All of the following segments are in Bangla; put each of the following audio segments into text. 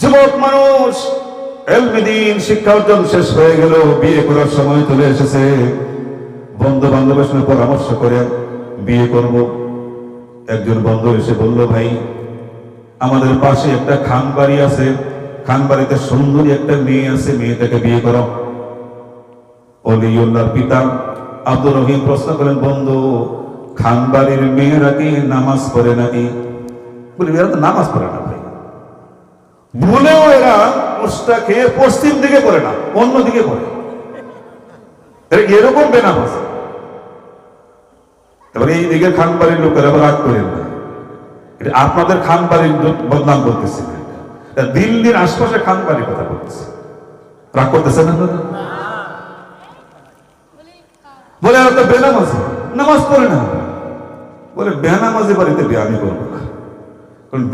যুবক মানুষ এলমিদিন শিক্ষা অর্জন শেষ হয়ে গেল, বিয়ে করার সময় চলে এসেছে। বন্ধু বান্ধবের সঙ্গে পরামর্শ করে বিয়ে করব। একজন বন্ধু এসে বলল, ভাই, আমাদের পাশে একটা খান বাড়ি আছে। খান বাড়িতে সুন্দরী একটা মেয়ে আছে, মেয়েটাকে বিয়ে করো। অলিউল্লাহর পিতা আব্দুর রহিম প্রশ্ন করেন বন্ধু খান বাড়ির মেয়েরা কি নামাজ পড়ে নাকি? বলি এরা তো নামাজ পড়ে না। ভুলেও এরা খেয়ে পশ্চিম দিকে পড়ে না, অন্য দিকে এরা এরকম বেনামাজ? এবার এই দিকের খান বাড়ির লোকেরা রাগ করেন না। এটা আপনাদের বদনাম করতেছি। না দিল্লির আশপাশে খান বাড়ির কথা বলতেছে। রাগ করতেছেন আপনারা? বলে, আর তো বেনামাজি, নামাজ পড়ে না। বলে, বেনামাজি বাড়িতে বিয়ে আমি করব না।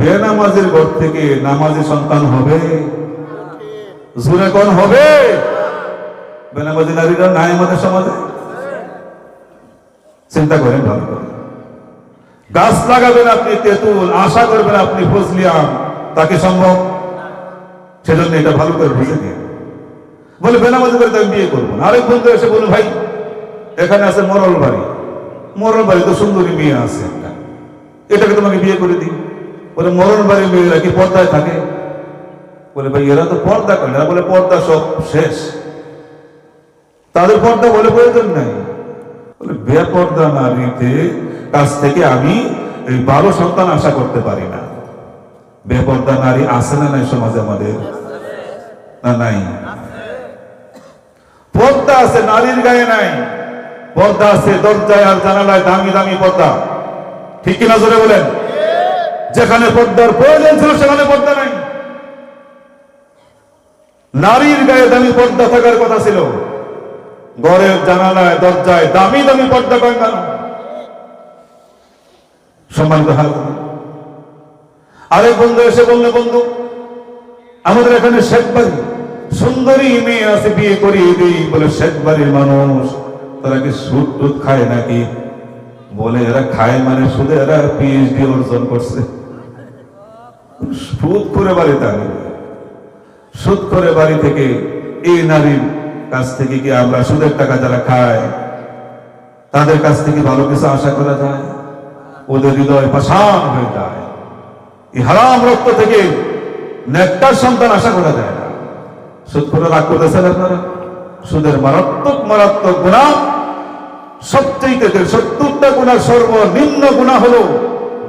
বেনামাজের ঘর থেকে নামাজি সন্তান হবে। জুরে কোন হবে? বেনামাজি নারীরা নাই আমাদের সমাজে? চিন্তা করেন ভালো গাছ লাগাবেন আপনি, তেঁতুল, আশা করবেন আপনি ফজলিয়াম তাকে সম্ভব? সেজন্য এটা ভালো করে বুঝে নিয়ে। বলে বেনামাজি করে আমি বিয়ে করব না। আরেক বন্ধু এসে বলে ভাই, এখানে আছে মরল বাড়ি। মরল বাড়ি তো সুন্দরী মেয়ে আছে এটাকে তোমাকে বিয়ে করে দিই। বলে, মরণ বাড়ির মেয়েরা কি পর্দায় থাকে? বলে, ভাই, এরা তো পর্দা করে বলে, পর্দা সব শেষ। তাদের পর্দা বলে প্রয়োজন নাই। বলে, বেপর্দা নারীতে কাছ থেকে আমি এই বারো সন্তান আশা করতে পারি না। বেপর্দা নারী আছে না নাই সমাজে আমাদের? না, নাই। পর্দা আছে নারীর গায়ে নাই। পর্দা আছে দরজায় আর জানালায় দামি দামি পর্দা। ঠিক কিনা জোরে বলেন? যেখানে পর্দার প্রয়োজন ছিল সেখানে পর্দা নাই। নারীর গায়ে দামি পর্দা থাকার কথা ছিল। ঘরের জানালায়, দরজায় দামি দামি পর্দা কয় কেন সম্মানিত আরেক বন্ধু এসে বললে, বন্ধু, আমাদের এখানে শেখ বাড়ি। সুন্দরী মেয়ে আছে, বিয়ে করিয়ে দিই বলে শেখ বাড়ির মানুষ। তারা কি সুদ টুদ খায় নাকি? বলে, এরা খায় মানে সুদে এরা পিএইচডি অর্জন করছে। সুদ করে বাড়িতে আনি সুদ করে বাড়ি থেকে এই নারীর কাছ থেকে কি আমরা সুদের টাকা যারা খায়, তাদের কাছ থেকে ভালো কিছু আশা করা যায়? ওদের হৃদয় পাষাণ হয়ে যায়। এই হারাম রক্ত থেকে নেকটার সন্তান আশা করা যায় না। সুদ করে রাগ করতেছেন আপনারা? সুদের মারাত্মক মারাত্মক গুণা সবচেয়ে সত্তরটা গুণা সর্বনিম্ন গুণা হলো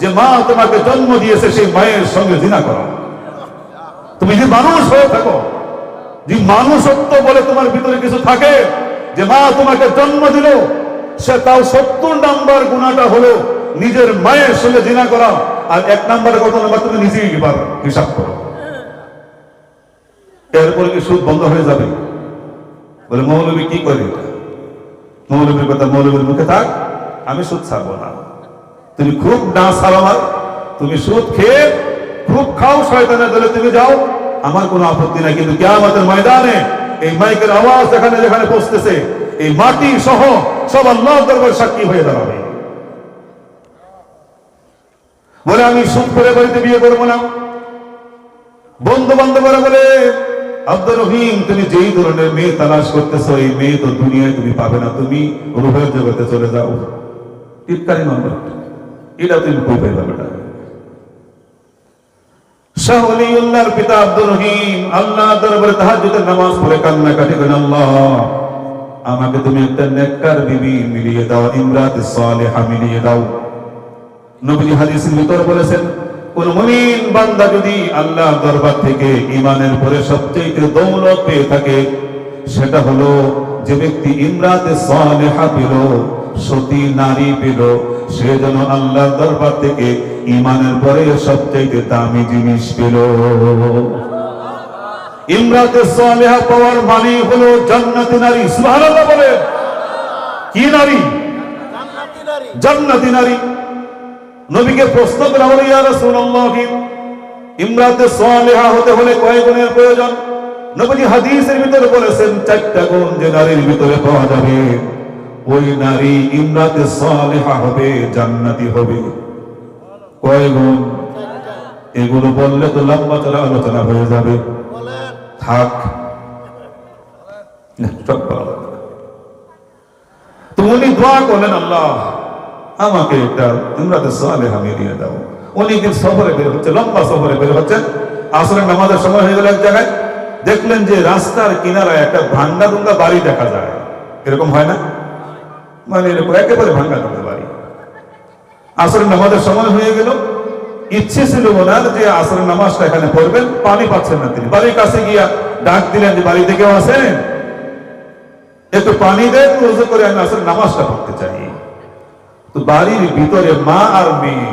যে মা তোমাকে জন্ম দিয়েছে সেই মায়ের সঙ্গে জিনা করা। তুমি যদি মানুষ হয়ে থাকো যে মানুষত্ব বলে তোমার ভিতরে কিছু থাকে, যে মা তোমাকে জন্ম দিল, সে তাও সত্তর নাম্বার গুণাটা হলো নিজের মায়ের সঙ্গে জিনা করা, আর এক নাম্বার কত নাম্বার তুমি নিজেই এবার হিসাব করো। এরপরে কি সুদ বন্ধ হয়ে যাবে? বলে, মৌলবী কি করে মৌলবীর কথা মৌলবীর মুখে থাক, আমি সুদ ছাড়বো না। তুমি খুব না সালামার তুমি সুদ খেয়ে খুব খাও, শয়তানের দলে তুমি যাও। আমার কোনো আপত্তি নাই, কিন্তু কেয়ামতের ময়দানে এই মাইকের আওয়াজ যেখানে যেখানে পৌঁছতেছে, এই মাটি সহ সব আল্লাহ দরবার সাক্ষী হয়ে দাঁড়াবে। বলে আমি সুদ করে বাড়িতে বিয়ে করব না। বন্ধু বান্ধবরা বলে, আব্দুর রহিম, তুমি যেই ধরনের মেয়ে তালাশ করতেছো, এই মেয়ে তো দুনিয়ায় তুমি পাবে না। তুমি রূপের জগতে চলে যাও। টিপকারি নম্বর এটা তুমি কই পাইবা বেটা শাহ পিতা আব্দুর রহিম আল্লাহ দরবারে তাহাজ্জুদের নামাজ পড়ে কান্নাকাটি করেন, আল্লাহ, আমাকে তুমি একটা নেককার বিবি মিলিয়ে দাও, ইমরাত সালেহা মিলিয়ে দাও। নবী বলেছেন, কোন মুমিন বান্দা যদি আল্লাহ দরবার থেকে ইমানের পরে সবচেয়ে দৌলত পেয়ে থাকে, সেটা হলো যে ব্যক্তি ইমরাতে সালেহা পেল, সতী নারী পেল সে যেন আল্লাহ দরবার থেকে ইমানের পরে দামি জিনিস পেল। ইমরাতে সালেহা পাওয়ার মানে হলো জান্নাতি নারী সুবহানাল্লাহ বলে কি নারী? জান্নাতি নারী। নবীকে প্রশ্ন করা হলো ইয়া রাসূলুল্লাহ ইমরাতে সালেহা হতে হলে কয় গুণের প্রয়োজন? নবীজি হাদিসের ভিতরে বলেছেন চারটা গুণ যে নারীর ভিতরে পাওয়া যাবে। ওই নারী ইমরাতে সালেহা হবে, জান্নাতি হবে। কয় গুণ? এগুলো বললে তো লম্বা চলা আলোচনা হয়ে যাবে। থাক। তো উনি দোয়া করলেন, আল্লাহ, আমাকে একটা ইমরাতে সালেহা মিলিয়ে দাও। উনি সফরে বের হচ্ছে? লম্বা সফরে বের হচ্ছেন আসলে নামাজের সময় হয়ে গেল এক জায়গায়। দেখলেন যে রাস্তার কিনারায় একটা ভাঙ্গা দুঙ্গা বাড়ি দেখা যায়। এরকম হয় না? মানে এরকম একেবারে ভাঙ্গা দুঙ্গা বাড়ি। আসলে নামাজের সময় হয়ে গেল। ইচ্ছে ছিল ওনার যে আসরের নামাজটা এখানে পড়বেন, পানি পাচ্ছেন না তিনি। বাড়ির কাছে গিয়া ডাক দিলেন যে, বাড়িতে কেউ আছেন? একটু পানি দেন, রোজে করে আমি আসলে নামাজটা পড়তে চাই। তো বাড়ির ভিতরে মা আর মেয়ে,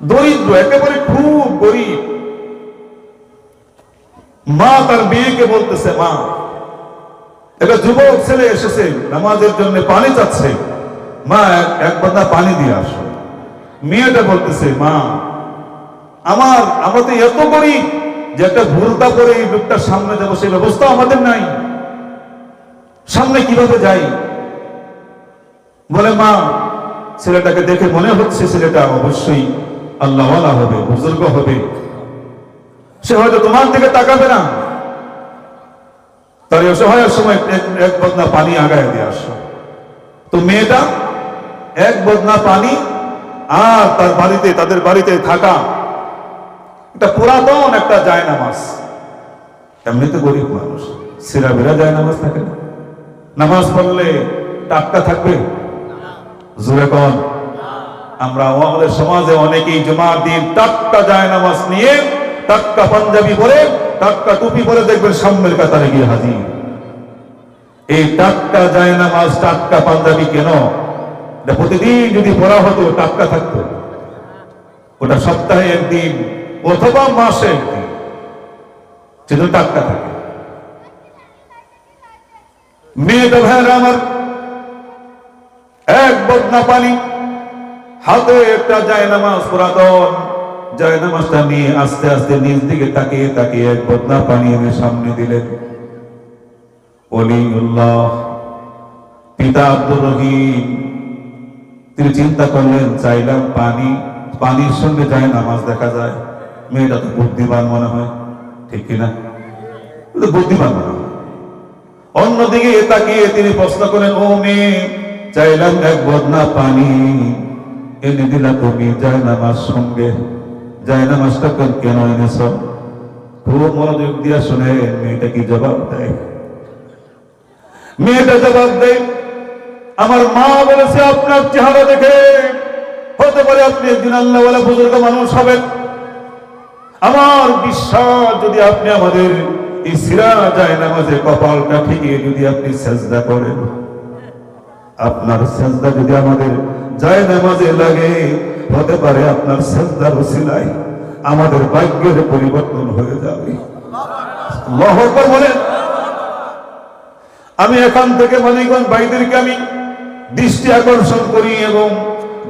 দরিদ্র, একেবারে খুব গরিব। মা তার মেয়েকে বলতেছে, মা একটা যুবক ছেলে এসেছে, নামাজের জন্য পানি চাচ্ছে। মা, এক- বাদা পানি দিয়ে আসো। মেয়েটা বলতেছে, মা, আমার, আমরা তো এত গরিব যে একটা ভুলতা করে এই লোকটার সামনে যাব সেই ব্যবস্থা আমাদের নাই। সামনে কীভাবে যাই? বলে, মা, ছেলেটাকে দেখে মনে হচ্ছে ছেলেটা অবশ্যই আল্লাহওয়ালা হবে, বুজুর্গ হবে। সে হয়তো তোমার দিকে তাকাবে না। তার অসহায়ের সময় এক- বদনা পানি আগায় দিয়ে আসো। তো মেয়েটা এক বদনা পানি আর তার বাড়িতে তাদের বাড়িতে থাকা। একটা পুরাতন একটা যায় নামাজ এমনিতে গরিব মানুষ। সিরা বেরা যায় নামাজ থাকে না। নামাজ পড়লে টাটকা থাকবে? জোরে কন। আমরা আমাদের সমাজে অনেকেই জমার দিন টাটকা যায় নামাজ নিয়ে টাটকা পাঞ্জাবি পরে টাটকা টুপি পরে দেখবেন সামনের কাতারে গিয়ে হাজির। এই টাটকা যায় নামাজ টাটকা পাঞ্জাবি কেন? প্রতিদিন যদি পড়া হতো টাটকা থাকতো। ওটা সপ্তাহে একদিন অথবা মাসে একদিন। সেটা টাটকা থাকে। মেয়েটা, ভাইয়েরা আমার, এক বদনা পানি। হাতে একটা যায় নামাজ পুরাতন। যায় নামাজটা নিয়ে আস্তে আস্তে নিজ দিকে তাকিয়ে তাকিয়ে এক বদনা পানি এনে সামনে দিলেন। অলিউল্লাহ পিতা আব্দুর রহিম, তিনি চিন্তা করলেন, চাইলাম পানি, পানির সঙ্গে যায় নামাজ দেখা যায়। মেয়েটা তো বুদ্ধিমান মনে হয়, ঠিক কিনা? বুদ্ধিমান মনে হয়। অন্যদিকে তাকিয়ে তিনি প্রশ্ন করেন ও মেয়ে, চাইলাম এক বদনা পানি এনে দিলা তুমি যায় নামাজ সঙ্গে। যায় নামাজটা কেন- এনেছ খুব মনোযোগ দিয়া শুনে মেয়েটা কি জবাব দেয়? মেয়েটা জবাব দেয়, আমার মা বলেছে আপনার চেহারা দেখে। হতে পারে আপনি একদিন আল্লাহওয়ালা বুজুর্গ মানুষ হবেন। আমার বিশ্বাস, যদি আপনি আমাদের এই সিরা যায় নামাজে কপালটা ঠিকিয়ে যদি আপনি সেজদা করেন। আপনার সেজদা যদি আমাদের যায় নামাজে লাগে হতে পারে আপনার সেজদার উসিলায় আমাদের ভাগ্যের পরিবর্তন হয়ে যাবে। বলেন। আমি এখান থেকে মানিকগঞ্জ ভাইদেরকে আমি দৃষ্টি আকর্ষণ করি এবং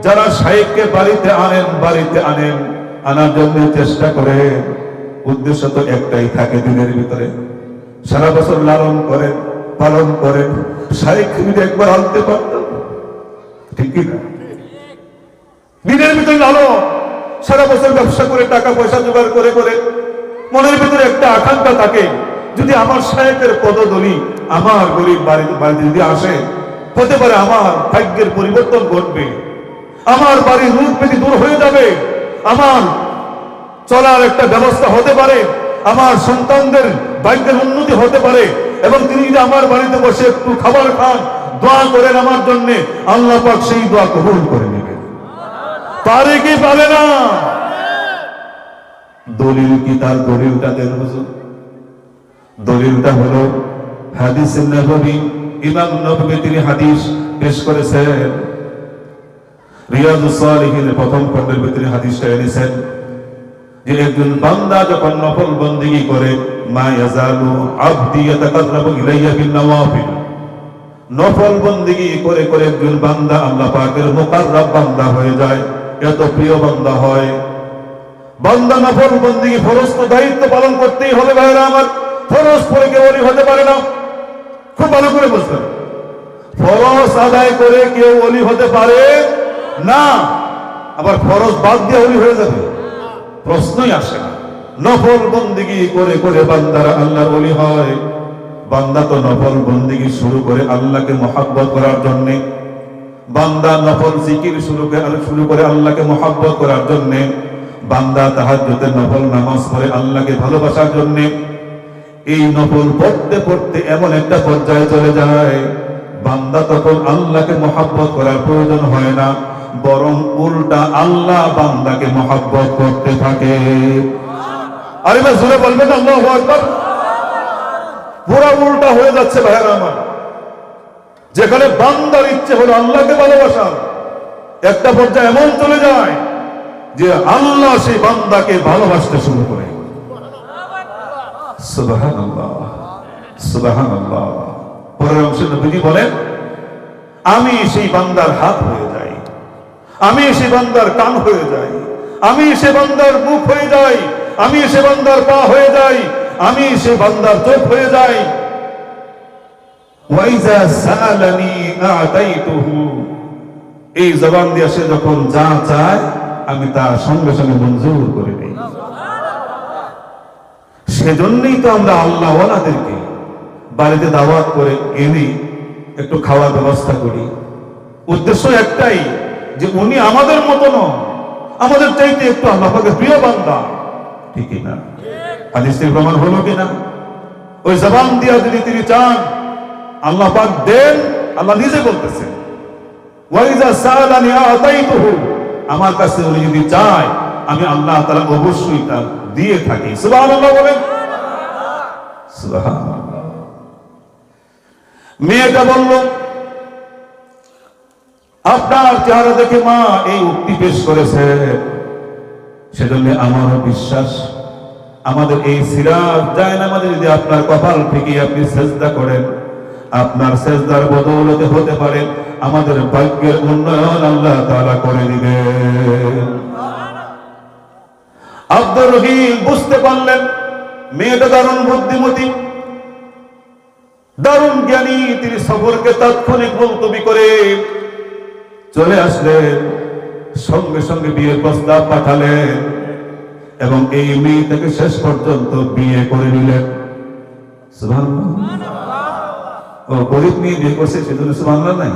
যারা সাহেবকে বাড়িতে আনেন বাড়িতে আনেন, আনার জন্য চেষ্টা করে উদ্দেশ্য তো একটাই, থাকে দিনের ভিতরে। সারা বছর লালন করেন, পালন করেন। সাহেব একবার আনতে পারতাম ঠিক না? লালন সারা বছর ব্যবসা করে, টাকা পয়সা জোগাড় করে করে। মনের ভিতরে একটা আকাঙ্ক্ষা থাকে, যদি আমার সাহেবের পদদলি আমার গরিব বাড়িতে বাড়িতে যদি আসে, হতে পারে আমার ভাগ্যের পরিবর্তন ঘটবে। আমার বাড়ির রূপ পেতি দূর হয়ে যাবে, আমার চলার একটা ব্যবস্থা হতে পারে, আমার সন্তানদের ভাগ্যের উন্নতি হতে পারে, এবং তিনি যদি আমার বাড়িতে বসে একটু খাবার খান, দোয়া করেন আমার জন্য, আল্লাহ পাক সেই দোয়া কবুল করে নেবেন পারে কি পারে না? দলিল কি তার দলিলটা দেন হুজুর? দলিলটা হলো হাদিস নববী ইমাম নববী তিনি হাদিস পেশ করেছেন। রিয়াজুস সালিহিনের প্রথম খণ্ডের ভিতরে হাদিসটা এনেছেন যে একজন বান্দা যখন নফল বন্দিগি করে, মা ইয়াজালু আবদি ইয়াতাকাররাবু ইলাইয়া বিন নওয়াফিল নফল বন্দিগি করে করে একজন বান্দা, আল্লাহ পাকের মুকাররাব বান্দা হয়ে যায়। এত প্রিয় বান্দা হয়। বান্দা নফল বন্দি ফরজ তো দায়িত্ব পালন করতেই হবে ভাইরা আমার। ফরজ পরে কেউ অলি হতে পারে না। খুব ভালো করে বুঝবেন ফরজ আদায় করে কেউ অলি হতে পারে না। আবার ফরজ বাদ দিয়ে অলি হয়ে যাবে। প্রশ্নই আসে না। নফল বন্দিগি করে করে বান্দারা আল্লাহর ওলি হয়। বান্দা তো নফল বন্দিগি শুরু করে আল্লাহকে মহাব্বত করার জন্য বান্দা নফল জিকির শুরু শুরু করে আল্লাহকে মহাব্বত করার জন্য, বান্দা তাহাজ্জুদে নফল নামাজ পড়ে আল্লাহকে ভালোবাসার জন্য, এই নফল পড়তে পড়তে এমন একটা পর্যায়ে চলে যায়। বান্দা তখন আল্লাহকে মহাব্বত করার প্রয়োজন হয় না, বরং উল্টা আল্লাহ বান্দাকে মহাব্বত করতে থাকে। আরে ভাই, জোরে বলবেন আল্লাহ পুরা উল্টা হয়ে যাচ্ছে ভাইয়ের আমার। যেখানে বান্দার ইচ্ছে হলো আল্লাহকে ভালোবাসার, একটা পর্যায়ে এমন চলে যায় যে আল্লাহ সেই বান্দাকে ভালোবাসতে শুরু করে। বলেন, আমি সেই বান্দার হাত হয়ে যাই, আমি সে বান্দার কান হয়ে যাই, আমি সে বান্দার মুখ হয়ে যাই, আমি সে বান্দার পা হয়ে যাই, আমি সে বান্দার চোখ হয়ে যাই। এই জবান দিয়ে সে যখন যা চায়, আমি তা সঙ্গে সঙ্গে মঞ্জুর করে সেজন্যই তো আমরা আল্লাহ বাড়িতে দাওয়াত করে এনে একটু খাওয়ার ব্যবস্থা করি। উদ্দেশ্য একটাই যে উনি আমাদের মতো নন। আমাদের চাইতে একটু আল্লাহ পাকের প্রিয় বান্দা। ঠিকই না? হাদিসের প্রমাণ হলো কিনা? ওই জবান দিয়া যদি তিনি চান আল্লাহ পাক দেন, আল্লাহ নিজে বলতেছেন। ওয়াইজা সালানি আতাইতুহু, আমার কাছে উনি যদি চায়, আমি আল্লাহ তাআলা অবশ্যই তার দিয়ে থাকি। সুবহানাল্লাহ বলেন। সুবহানাল্লাহ। মেয়েটা বলল, আপনার চেহারা দেখে মা এই উক্তি পেশ করেছে। সেজন্য আমারও বিশ্বাস। আমাদের এই সিরাজ যায় না আমাদের যদি আপনার কপাল থেকে আপনি সেজদা করেন। আপনার সেজদার বদৌলতে হতে পারে, আমাদের ভাগ্যের উন্নয়ন আল্লাহ তাআলা করে দিবেন আব্দুর রহিম বুঝতে পারলেন, মেয়েটা দারুণ বুদ্ধিমতী, দারুণ জ্ঞানী, তিনি সফরকে তাৎক্ষণিক মুলতবি করে চলে আসলেন, সঙ্গে সঙ্গে বিয়ের প্রস্তাব পাঠালেন এবং এই মেয়েটাকে শেষ পর্যন্ত বিয়ে করে নিলেন সুবহানাল্লাহ। গরিব মেয়ে বিয়ে করছে সেজন্য সুবহানাল্লাহ নাই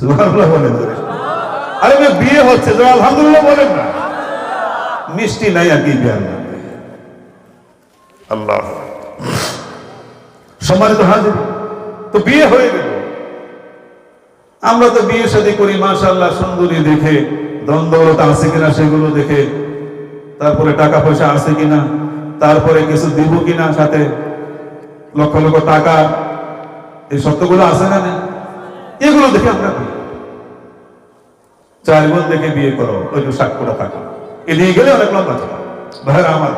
সুবহানাল্লাহ বলেন আরে বিয়ে হচ্ছে আলহামদুলিল্লাহ বলেন না। মিষ্টি নাই আর কি বিয়ার আল্লাহ। সম্মানিত হাজির তো বিয়ে হয়ে গেল। আমরা তো বিয়ে শাদী করি মাশাআল্লাহ সুন্দরী দেখে দ্বন্দ্বতা আছে কিনা সেগুলো দেখে তারপরে টাকা পয়সা আছে কিনা তারপরে কিছু দিব কিনা সাথে লক্ষ লক্ষ টাকা এই সত্যগুলো আছে না না এগুলো দেখে আমরা। চার বোন দেখে বিয়ে করো, ওই যে সাক্ষ্যটা থাকা। এদিকে গেলে অনেক লম্বা চলা। ভাইরা আমার।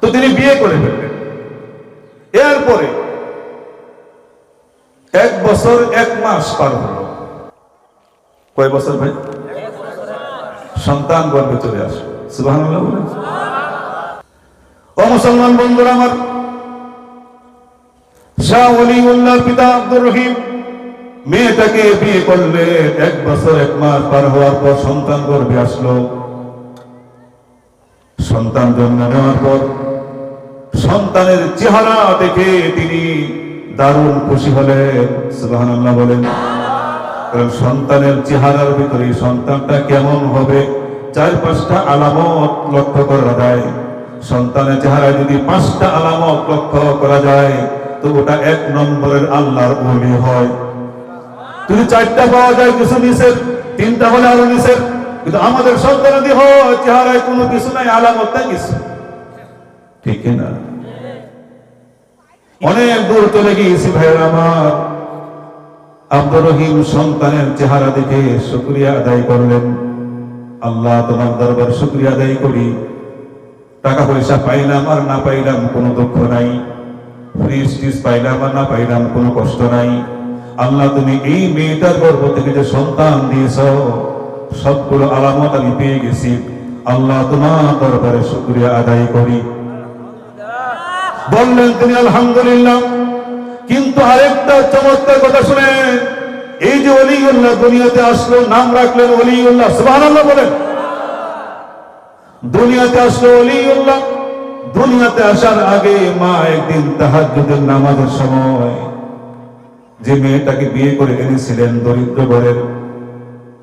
তো তিনি বিয়ে করে ফেললেন। এরপরে এক বছর, এক মাস পার হলো। কয় বছর ভাই? সন্তান গর্ভে চলে আসে সুবহানাল্লাহ বলেন। ও মুসলমান বন্ধুরা আমার শাহ ওলিউল্লাহর পিতা আব্দুর রহিম মেয়েটাকে বিয়ে করলে এক বছর, এক মাস পার হওয়ার পর সন্তান গর্ভে আসলো। সন্তান জন্ম নেওয়ার পর সন্তানের চেহারা দেখে তিনি দারুণ খুশি হলেন, সুবহানাল্লাহ বলেন। সন্তানের চেহারার ভিতরে সন্তানটা কেমন হবে চার পাঁচটা আলামত লক্ষ্য করা যায়। সন্তানের চেহারায় যদি পাঁচটা আলামত লক্ষ্য করা যায় তো ওটা এক নম্বরের আল্লাহর হয়। যদি চারটা পাওয়া যায় কিছু নিষেধ, তিনটা হলে আরও নিষেধ। কিন্তু আমাদের সন্তানাদি হয় চেহারায় কোনো কিছু নাই আলামত কিছু। ঠিক না? অনেক দূর চলে গিয়েছি ভাইয়ের আমার। আব্দুর রহিম সন্তানের চেহারা দেখে শুক্রিয়া আদায় করলেন। আল্লাহ তোমার দরবার শুক্রিয়া আদায় করি। টাকা পয়সা পাইলাম আর না পাইলাম কোনো দুঃখ নাই। ফ্রিজ কোনো কষ্ট নাই। আল্লাহ, তুমি এই মেয়েটার থেকে যে সন্তান দিয়েছ, সবগুলো আলামত আমি পেয়ে গেছি। আল্লাহ তোমার দরবারে শুক্রিয়া আদায় করি। বললেন তিনি, আলহামদুলিল্লাহ। কিন্তু আরেকটা চমৎকার কথা শুনে, এই যে অলিউল্লাহ দুনিয়াতে আসলো, নাম রাখলেন অলিউল্লাহ। সুবহানাল্লাহ বলেন। দুনিয়াতে আসলো অলিউল্লাহ। দুনিয়াতে আসার আগে মা একদিন তাহাজ্জুদের নামাজের সময় যে মেয়েটাকে বিয়ে করে এনেছিলেন, দরিদ্র ঘরের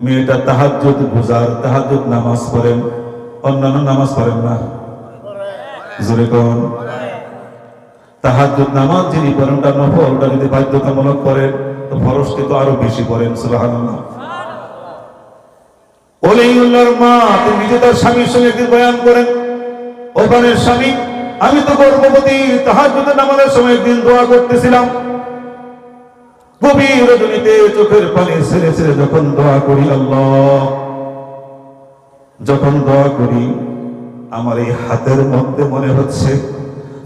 মেয়েটা তাহাজ্জুদ গুজার, তাহাজ্জুদ নামাজ পড়েন। অন্যান্য নামাজ পড়েন না? জোরে কোন। তাহাজ্জুদ নামাজ যিনি যদি বাধ্যতামূলক করেন তো ফরজকে তো আরও বেশি সুবহানাল্লাহ। অলিউল্লাহর মা নিজে তার স্বামীর সঙ্গে একদিন বয়ান করেন ওখানের স্বামী, আমি তো গর্ভবতী তাহাজ্জুদের নামাজের সময় একদিন দোয়া করতেছিলাম। গভীর চোখের পানি ছেড়ে ছেড়ে যখন দোয়া করি, আল্লাহ, যখন দোয়া করি, আমার এই হাতের মধ্যে মনে হচ্ছে,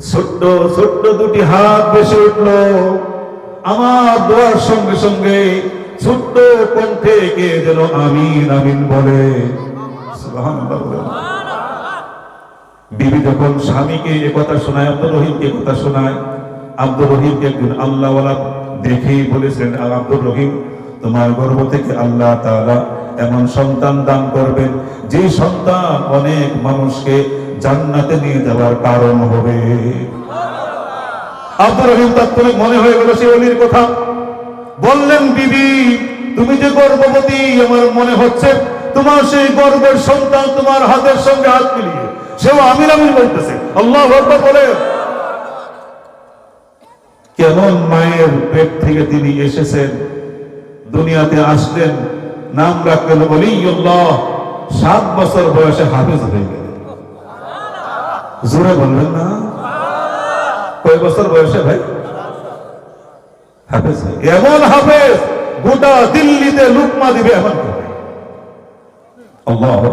ছোট্ট ছোট্ট দুটি হাত বেশি উঠল। আমার দোয়ার সঙ্গে সঙ্গে ছোট্ট কণ্ঠে কে যেন আমিন আমিন বলে। বিবি যখন স্বামীকে এ কথা শোনায়, আব্দুর রহিমকে কথা শোনায়, আব্দুর রহিমকে একদিন আল্লাহওয়ালা দেখেই বলেছেন, "আর আব্দুর রহিম, তোমার গর্ভ থেকে আল্লাহ তাআলা এমন সন্তান দান করবেন যে সন্তান অনেক মানুষকে জান্নাতে নিয়ে যাওয়ার কারণ হবে। আব্দুর রহিম তাৎক্ষণিক মনে হয়ে গেল সে অলির কথা। বললেন, বিবি, তুমি যে গর্ভবতী, আমার মনে হচ্ছে তোমার সেই গর্বের সন্তান তোমার হাতের সঙ্গে হাত মিলিয়ে সেও আমির আমির বলতেছে। আল্লাহ আকবার বলে। কেমন মায়ের পেট থেকে তিনি এসেছেন? দুনিয়াতে আসলেন, নাম রাখলেন বলিউল্লাহ সাত বছর বয়সে হাফেজ হয়ে গেলেন। জোরে বললেন না? কয় বছর বয়সে ভাই? হাফেজ এমন হাফেজ, গোটা দিল্লিতে লুকমা দিবে এমন আল্লাহু।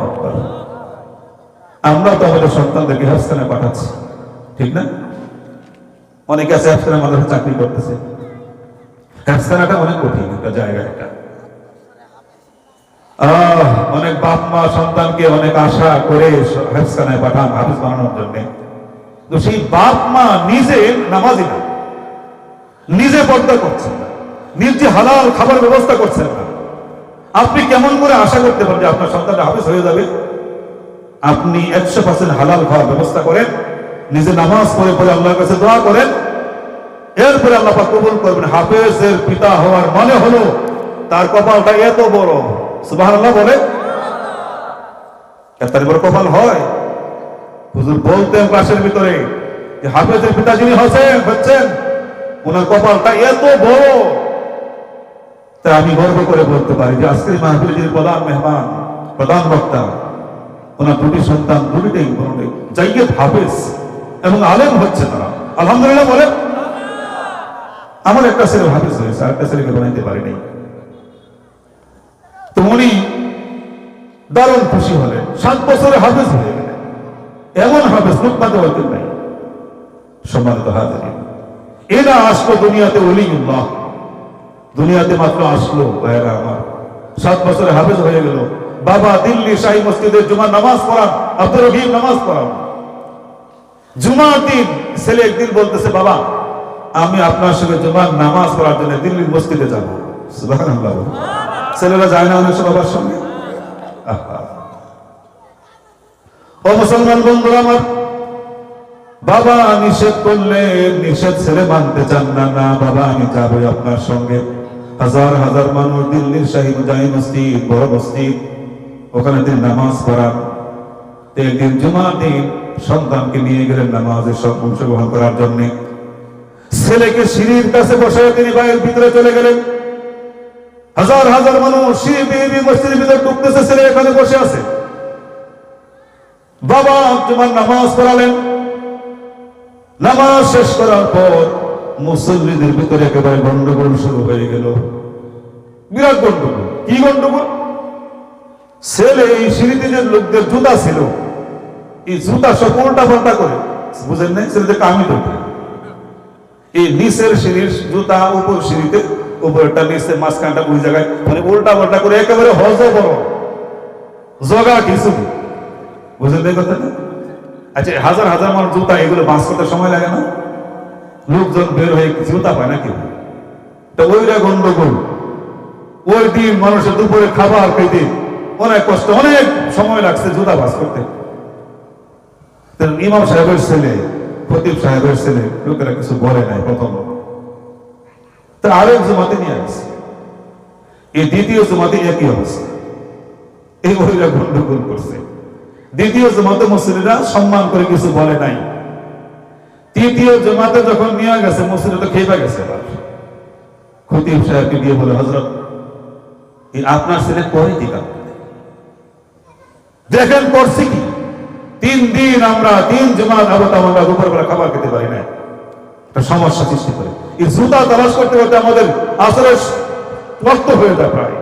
আমরা তো আমাদের সন্তানদেরকে হাসখানে পাঠাচ্ছি, ঠিক না? অনেকে আছে হাসখানে মাদ্রাসা চাকরি করতেছে। হাসখানাটা অনেক কঠিন একটা জায়গা একটা। অনেক বাপ মা সন্তানকে অনেক আশা করে হাসখানায় পাঠান হাফিজ বানানোর জন্য। তো সেই বাপ মা নিজে নামাজি না। নিজে পর্দা করছেন না। নিজে হালাল খাবার ব্যবস্থা করছেন না। আপনি কেমন করে আশা করতে পারেন যে আপনার সন্তানটা হাফিজ হয়ে যাবে? আপনি একশো পার্সেন্ট হালাল খাওয়ার ব্যবস্থা করেন, নিজে নামাজ পড়ে পড়ে আল্লাহর কাছে দোয়া করেন, এরপরে আল্লাহ কবুল করবেন। হাফেজের পিতা হওয়ার মানে হলো, তার কপালটা এত বড়। সুবহানাল্লাহ বলে। এত বড় কপাল হয়। বলতেন ক্লাসের ভিতরে যে হাফেজের পিতা যিনি হচ্ছেন হচ্ছেন, ওনার কপালটা এত বড়। তা আমি গর্ব করে বলতে পারি যে আজকের মাহফিলে যিনি প্রধান মেহমান, প্রধান বক্তা ওনার দুটি সন্তান, দুটিতেই বলবে জাইয়ে হাফেজ এবং আলেম হচ্ছে তারা। আলহামদুলিল্লাহ বলে আমার একটা ছেলে হাফেজ হয়েছে আর একটা ছেলেকে বানাইতে পারিনি তো উনি দারুণ খুশি হলেন সাত বছরে হাফেজ হয়ে গেলেন। এমন হাফেজ লুকমাতে হইতে নাই। সম্মানিত হাজার। এরা আসলো দুনিয়াতে অলিউল্লাহ। দুনিয়াতে মাত্র আসলো ভাইয়েরা আমার। সাত বছরে হাফেজ হয়ে গেল। বাবা দিল্লি শাহী মসজিদে জুমার নামাজ পড়ান আব্দুর রহিম নামাজ পড়ান। জুমার দিন ছেলে একদিন বলতেছে, বাবা, আমি আপনার সঙ্গে জুমার নামাজ পড়ার জন্য দিল্লির মসজিদে যাব। ছেলেরা যায় না অনেক বাবার সঙ্গে? ও মুসলমান বন্ধুরা আমার, বাবা নিষেধ করলে নিষেধ ছেড়ে মানতে চান না না, বাবা, আমি যাব আপনার সঙ্গে। হাজার হাজার মানুষ দিল্লির শাহী মুজাহি মসজিদ, বড় মসজিদ। ওখানে তিনি নামাজ পড়ান। তো একদিন জুমার দিন সন্তানকে নিয়ে গেলেন নামাজের সব অংশগ্রহণ করার জন্য। ছেলেকে সিঁড়ির কাছে বসে তিনি বাইরের ভিতরে চলে গেলেন। হাজার হাজার মানুষ মসজিদের ভিতরে ঢুকতেছে, ছেলে এখানে বসে আছে। বাবা তোমার নামাজ পড়ালেন। নামাজ শেষ করার পর মুসল্লিদের ভিতরে একেবারে গন্ডগোল শুরু হয়ে গেল। বিরাট গন্ডগোল। কি গন্ডগোল? ছেলে এই সিঁড়িতে যে লোকদের জুতা ছিল, এই জুতা সব উল্টা পাল্টা করে, বুঝেন নাই? ছেলেদের কামি ঢোকে এই নিচের সিঁড়ির জুতা, উপর সিঁড়িতে উপরটা নিচে মাঝখানটা ওই জায়গায় মানে উল্টা পাল্টা করে একেবারে হজ বড় জগা কিছু বুঝলেন এই কথাটা? আচ্ছা হাজার হাজার মানুষ জুতা, এগুলো বাঁচ করতে সময় লাগে না? লোকজন বের হয়ে জুতা পায় না কেউ তো ওইটা গন্ডগোল। ওই দিন মানুষের দুপুরে খাবার খেতে অনেক কষ্ট, অনেক সময় লাগছে জুতা বাস করতে। ইমাম সাহেবের ছেলে, খতিব সাহেবের ছেলে, লোকেরা কিছু বলে নাই প্রথম। তো আরও এক জমাতে নিয়ে আসছে। এই দ্বিতীয় জমাতে একই অবস্থা এই মহিলা গন্ডগোল করছে। দ্বিতীয় জমাতে মুসলিরা সম্মান করে কিছু বলে নাই। তৃতীয় জমাতে যখন নিয়ে গেছে মুসলিরা তো খেয়ে গেছে খতিব সাহেবকে গিয়ে বলে হজরত আপনার ছেলে পরে টিকা দেখেন করছি কি? তিন দিন আমরা, তিন জমাত আবত আমরা দুপুরবেলা খাবার খেতে পারি না একটা সমস্যা সৃষ্টি করে। এই জুতা তালাশ করতে করতে আমাদের আসলে নষ্ট হয়ে যায় প্রায়।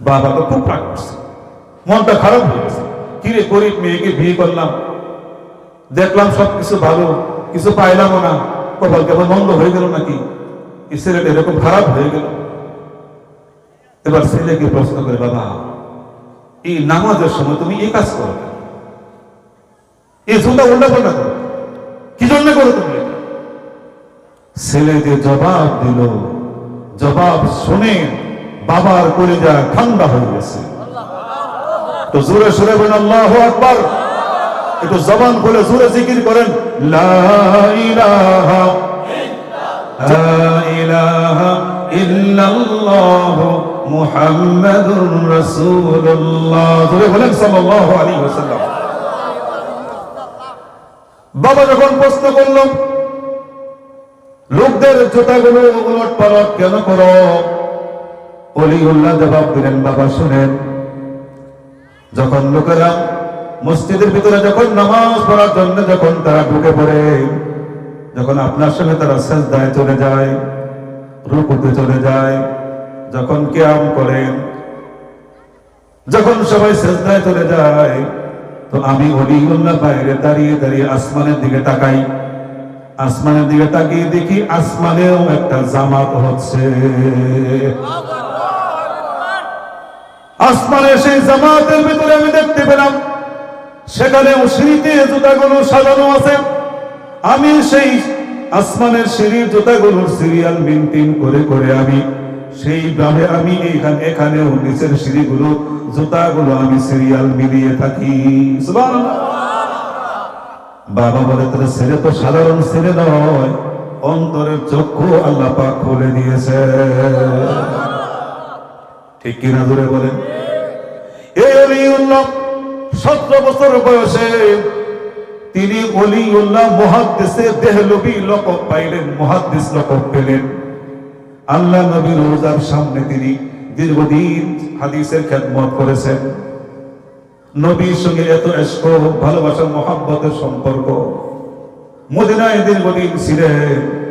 বাবা তো খুব রাগ করছে। মনটা খারাপ হয়ে গেছে। কিরে গরিব মেয়েকে বিয়ে করলাম। দেখলাম সবকিছু ভালো, কিছু পাইলামও না। কপাল কেবল মন্দ হয়ে গেল নাকি? ছেলেটা এরকম খারাপ হয়ে গেল। এবার ছেলেকে প্রশ্ন করে, বাবা এই নামাজের সময় তুমি এই কাজ করো। এই জুতা উল্টা পাল্টা করো। কি জন্য করো তুমি? ছেলে যে জবাব দিল, জবাব শুনে বাবার কলিজা ঠান্ডা হয়ে গেছে। তো জোরে সরে বলেন, আল্লাহ আকবার। একটু জবান খুলে জোরে জিকির করেন লা ইলাহা ইল্লাল্লাহ। মুহাম্মাদুর রাসূলুল্লাহ। জোরে বলেন সাল্লাল্লাহু আলাইহি ওয়াসাল্লাম। বাবা যখন প্রশ্ন করল, লোকদের জুতাগুলো উলট পালট কেন করো? অলিউল্লাহ জবাব দিলেন, বাবা, শুনেন, যখন লোকেরা মসজিদের ভিতরে যখন নামাজ পড়ার জন্য যখন তারা ঢুকে পড়ে, যখন আপনার সঙ্গে তারা সেজদায় চলে যায়, রুকুতে চলে যায় যখন কেয়াম করেন, যখন সবাই সেজদায় চলে যায়, তো আমি অলিউল্লাহ বাইরে দাঁড়িয়ে দাঁড়িয়ে আসমানের দিকে তাকাই। আসমানের দিকে তাকিয়ে দেখি আসমানেও একটা জামাত হচ্ছে। আসমানের সেই জামাতের ভিতরে আমি দেখতে পেলাম সেখানেও সিঁড়িতে জুতাগুলো সাজানো আছে। আমি সেই আসমানের সিঁড়ির জুতাগুলোর সিরিয়াল মেনটেন করে করে আমি সেইভাবে আমি এইখানে এখানেও নিচের সিঁড়িগুলো, জুতাগুলো আমি সিরিয়াল মিলিয়ে থাকি। বাবা বলে, তোর ছেলে তো সাধারণ ছেলে নয়, অন্তরের চক্ষু আল্লাহ পাক খুলে দিয়েছে। ঠিক কিনা ধরে বলেন সতেরো বছর বয়সে তিনি অলিউল্লাহ মহাদ্দেশে দেহলবি লকব পাইলেন মহাদ্দেশ লকব পেলেন। আল্লাহ নবীর রোজার সামনে তিনি দীর্ঘদিন হাদিসের খেদমত করেছেন। নবীর সঙ্গে এত এসক ভালোবাসা, মহাব্বতের সম্পর্ক। মদিনায় দীর্ঘদিন ছিলেন।